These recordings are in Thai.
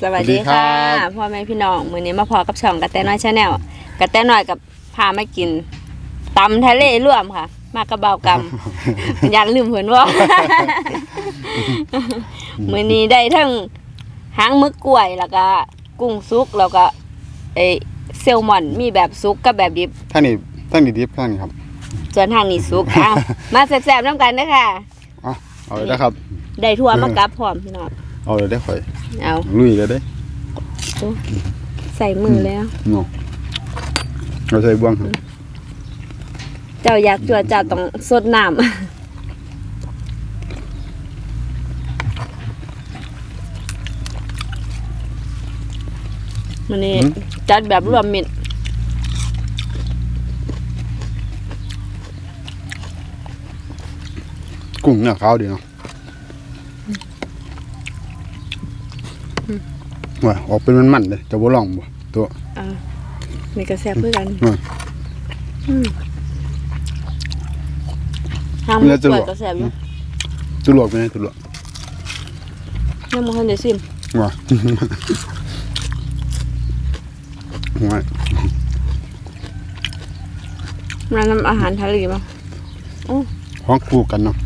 สวัสดีค่ะสวัสดีครับ พ่อแม่พี่น้องมื้อนี้มาพอกับช่องกระแตน้อยชาแนลกระแตน้อยกับพามากินตำทะเลร่วมค่ะ มากระเบากำยันลืมเพิ่นว่า มื้อนี้ได้ทั้งหางมึกกล้วยแล้วก็ กุ้งสุกแล้วก็ไอเซลมอนมีแบบสุกกับแบบดิบ ท่านนี่ท่านนี่ดิฟท่านนี่ครับส่วนทางนี้สุกอ้าวมาแซ่บๆน้ำกันเด้อค่ะเอาเอาเลยนะครับ ได้ทั่วมากลับพร้อมพี่น้อง เอาเลยได้ข่อยเอาลุยเลยได้ใส่มือแล้วเนาะเราใส่บ่วงครับเจ้าอยากจัวจ้าต้องสดน้ำมันนี่จัดแบบรวมมิตรกุ้งเนื้อขาวดีเนาะ ว่าออกเป็นมันๆเลยจะบ่ลองบ่ตัวอ่ามีกระแสเพื่อกันอืมอืมทางมันแล้วจะสลววยกกระแสอยู่ตุลวกไปไหนตุลวกยังมันคนเดียวซิมว่าว่ามานำอาหารทะเลมาห้องคู่กันเนาะ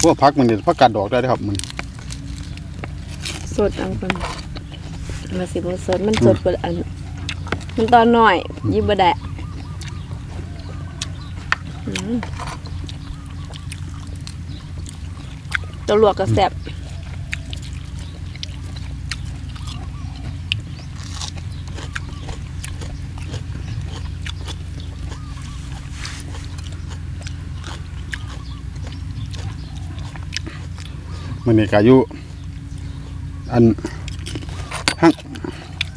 พวกพักมันเด็ดพักกาดดอกได้เด้อครับมัน สดเอากันมาสิมันสดมันสดกว่าอัน มันตอนหน่อยยิบบะแดะตัวลวกกระแสบมันนี่กายุ อันห้าง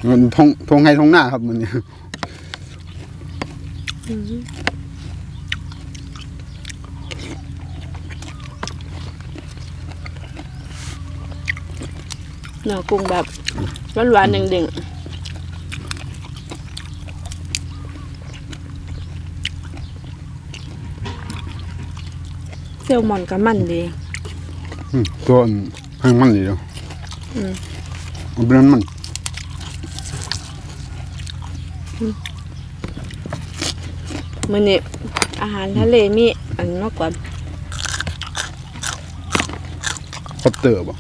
มันทงทงให้ทงหน้าครับมันนี่เนื้อกุ้งแบบหวานๆเด้งๆเซลมอนกับมันดีอืมตัวอันห้างมันนี่เดียวอื มมันเป็นมันมื้อนี้อาหารทะเลมีอันมากกว่าคอปเตอร์บ่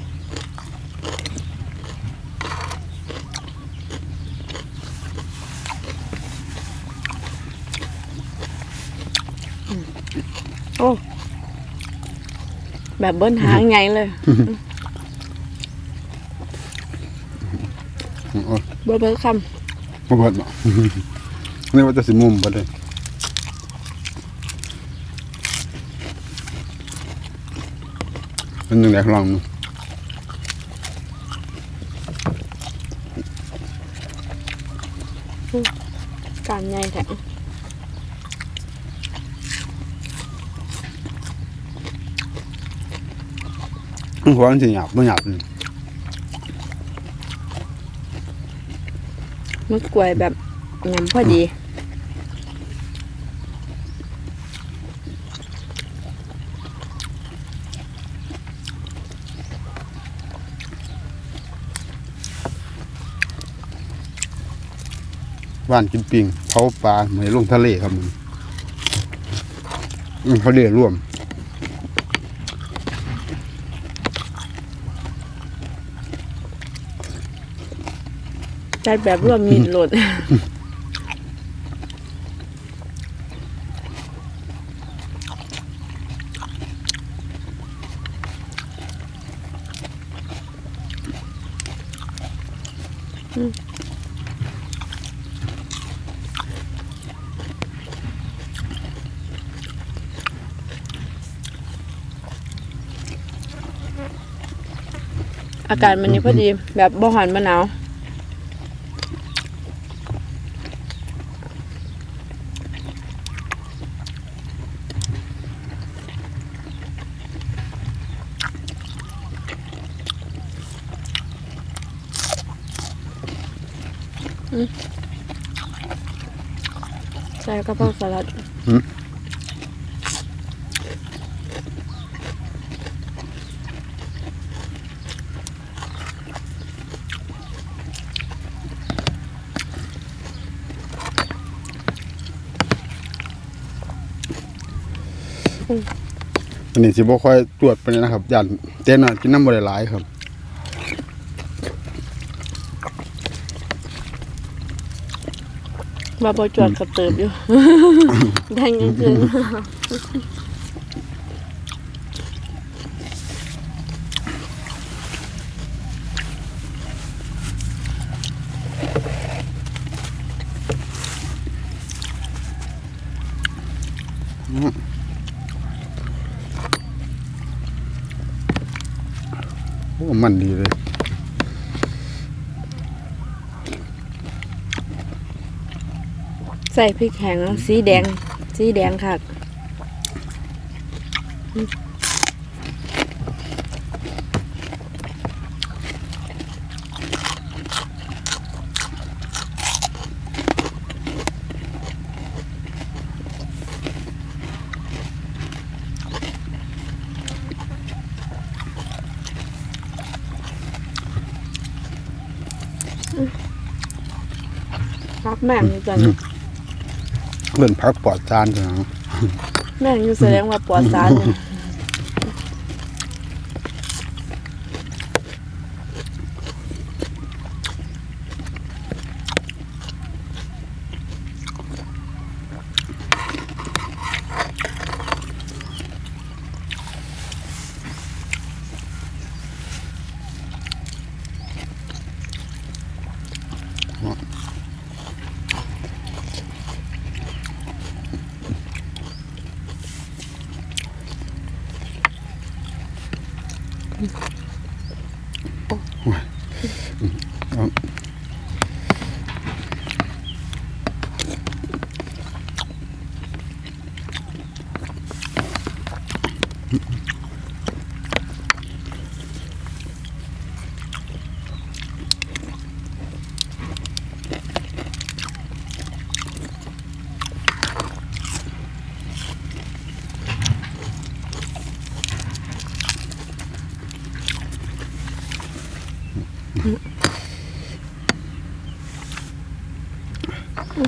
โอ้ แบบเบิ้ลหางไงเลย โอ้ย เบิ้ลเบิ้ลคบ่เบิดบ่นี่ว่าจะสิมุมบ่ได้เป็นยังไงลองดูำการใหญ่แท้หัวมันสิหยาบบ่หยาบนี่ มึกกล้วยแบบยำพอดีว่านกินปิงเผาปลาเหมือนลงทะเลครับมันเขาเรียร่วม จัดแบบรวมมิตรโหลดอากาศมันนี้พอดี แบบบ่หอนบ่หนาว ระเพราสลัดอันนี้สิบ่ค่อยตรวจไปนะครับย่านเต้นน่ะกินน้ำบ่ได้หลายครับ บาบจวดกับเติบอยู่ได้เงินคืนโอ้มันดีเลย ส่พริกแห้งสีแดง สีแดงค่ะพักแม่งอยู่จัน เรื่อนพักปลอดจานจ้ะแม่งอยู่แสดงว่าปลอดสารเนี่ย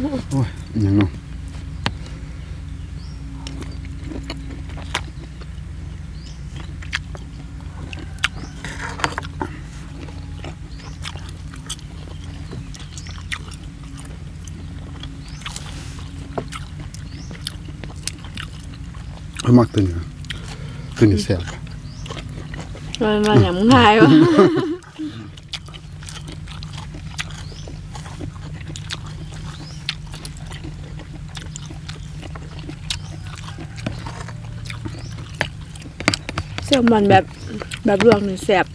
โอ้ยอหยังเนาะเอามักตัวนี้นะตัวนี้แซ่บมันมาอย่างมึงหายวะ เสี่ยวมันแบบแบบลวกนี่แซ่บ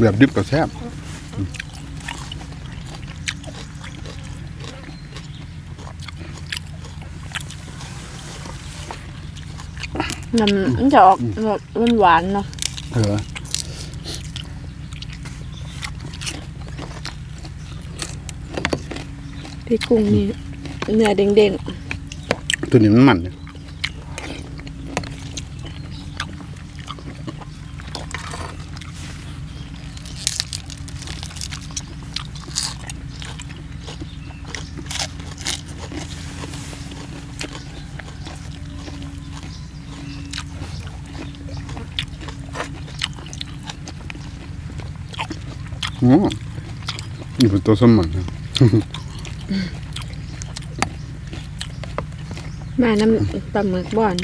แบบดิบก็แซ่บน้ำมันจะออกแบบหวานๆเนาะเออ พี่กุ้งนี่เนื้อเด้งตัวนี้มันมันเนี่ยโอ้นี่เป็นตัวสมันนะ แม่น้ำปลาหมึกบ่อน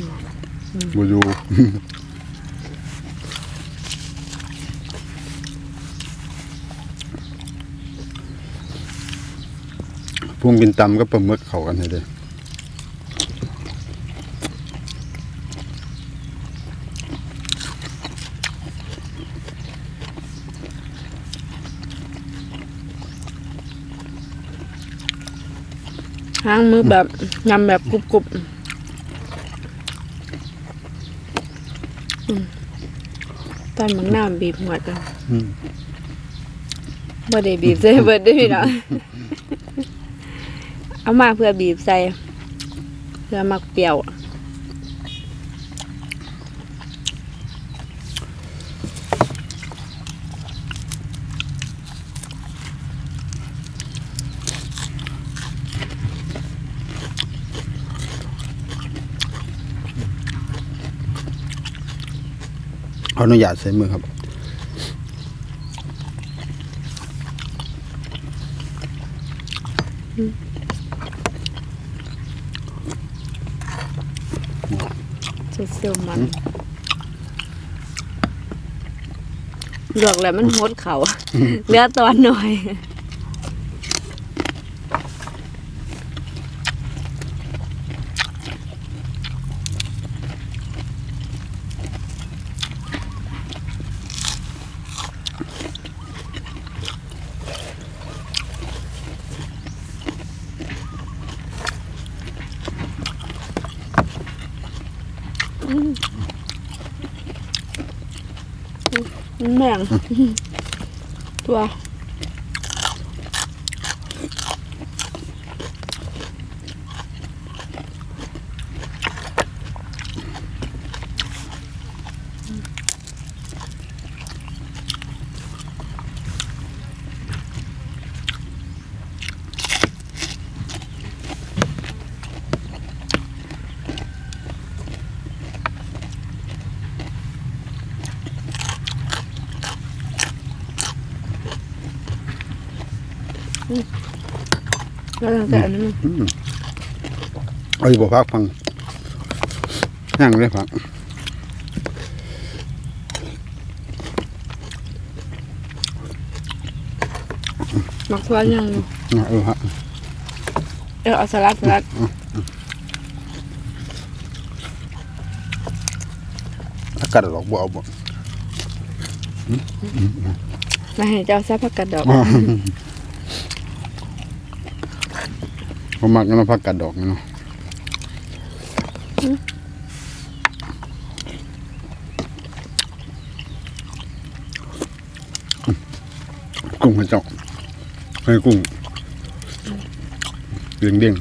บอยู่พวงกินตำก็ปลาหมึกเขากันให้เลย หางมือแบบยำแบบกรุบๆอืมตอนมังน้ำบีบหัวจังอืมบ่ได้บีบใส่เบิดได้อพี่น้องเอามาเพื่อบีบใส่เพื่อมักเปรี้ยวอ ขออนุญาตใส่มือครับ สุดเซียวมันหลอกแล้วมันหดเขาเหลือตอนหน่อย แม่งตัว แล้วตั้งแต่อันนั้นเอาอยู่บ่พักฟังย่างเลยพักมักว่ายังอยู่อะเออฮะเออเอาสลัดสลัดอากาศดอกบ่เอาบ่มาให้เจ้าซะผักกาดดอกผม มักกันพักกัดดอกเนาะกุ้งให้เจ้าให้กุ้งเด้งเด้ง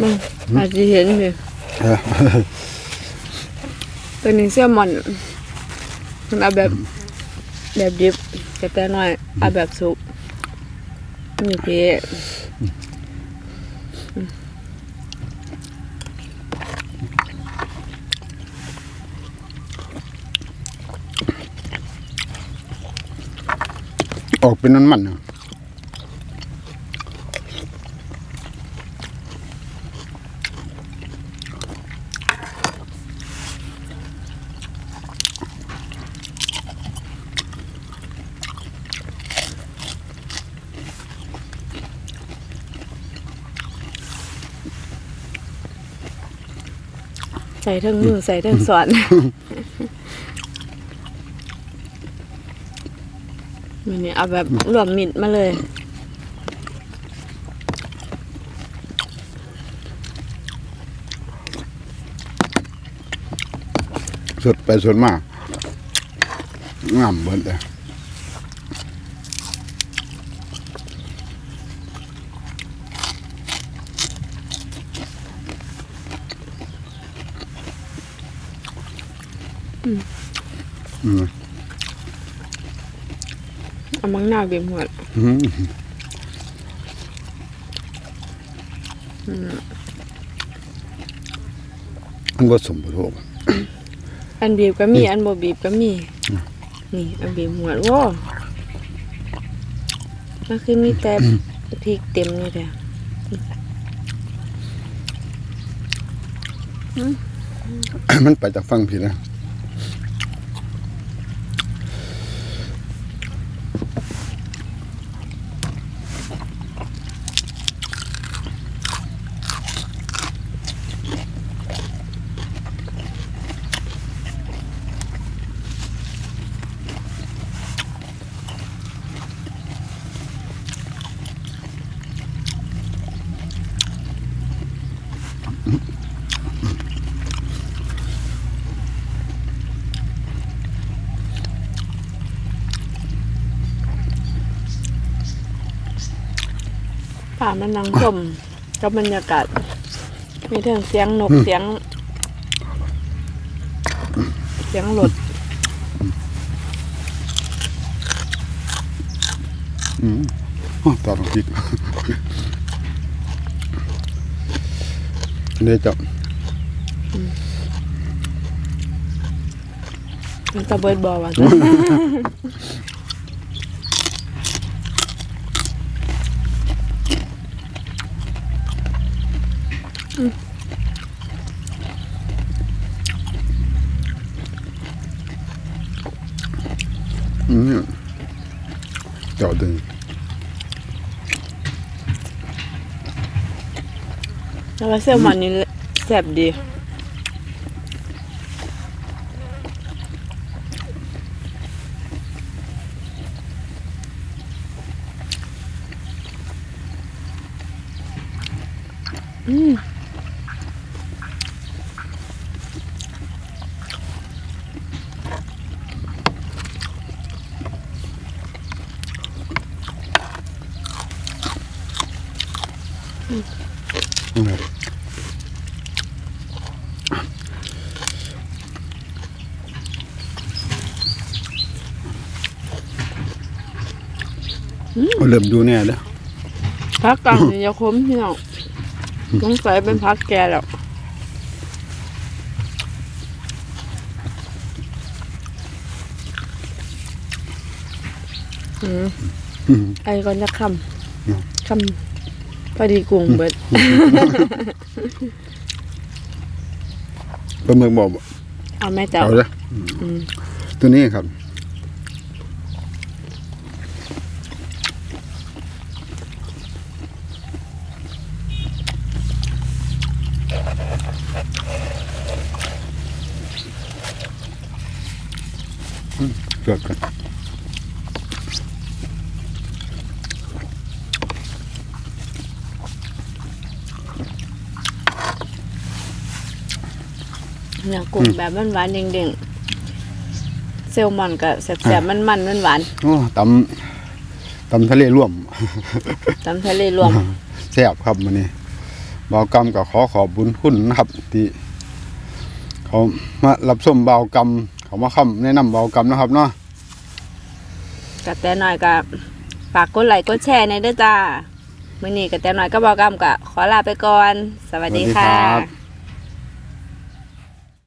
มึงอาจจะเห็นอยู่ๆเออ ตัวนี้เสื้อมอนมันเอาแบบแบบดิบแต่แต่น้อยเอาแบบสุกนี่พี่ออกเป็นน้ำมันเนาะ ส่ทั้งมือใส่ทั้งสอนมันนี่เอาแบบรวมมิดมาเลยสดไปสดมากงามเบิดเลย อืมเอามังนาวบีบหัวอืมมันผสมผสมอันบีบก็มี อันบ่บีบก็มี นี่ อันบีบหัวโว้มันคือมีแต่พริกเต็มเลยเด้อมันไปจากฟังผิดนะ ผ่ามันนังชมกับบรรยากาศ มีเรื่องเสียงนกเสียง เสียงรถอืมโอ้ตอนพริกเดี๋ยวจะมันจะเบิดบอว่า อืมเจ้าดึงแล้วก็เซลมันนี่แซ่บดี เอาเริ่มดูแน่แล้วพักกลางนี่จะคมพี่น้องสงสัยเป็นพักแกแล้วอืมอืมไอ้ก่อนจะคอืมำคำ พอดีกุ้งเบิดปลาหมึกบอกเอาแม่เจ้าเอาเลยอืมตัวนี้ครับอืมเกิดกัน เนี่ยกุ้งแบบหวานๆเด้งๆเซลมอนก็แซ่บๆมันๆหวานโอ้ตำตำทะเลร่วมๆตำทะเลรวมแซ่บครับมันนี้เบากรรมก็ขอขอบบุญคุณนะครับ ที่เขามารับส้มเบากรรมเขามาค้ำแนะนำเบากรรมนะครับเนาะกะแต่น้อยก็ฝากกดไลค์กดแชร์ในอยเด้อจ้ามื้อนี้กะแต่น้อยก็บอกกำกะขอลาไปก่อน สวัสดีสวัสดีค่ะครับ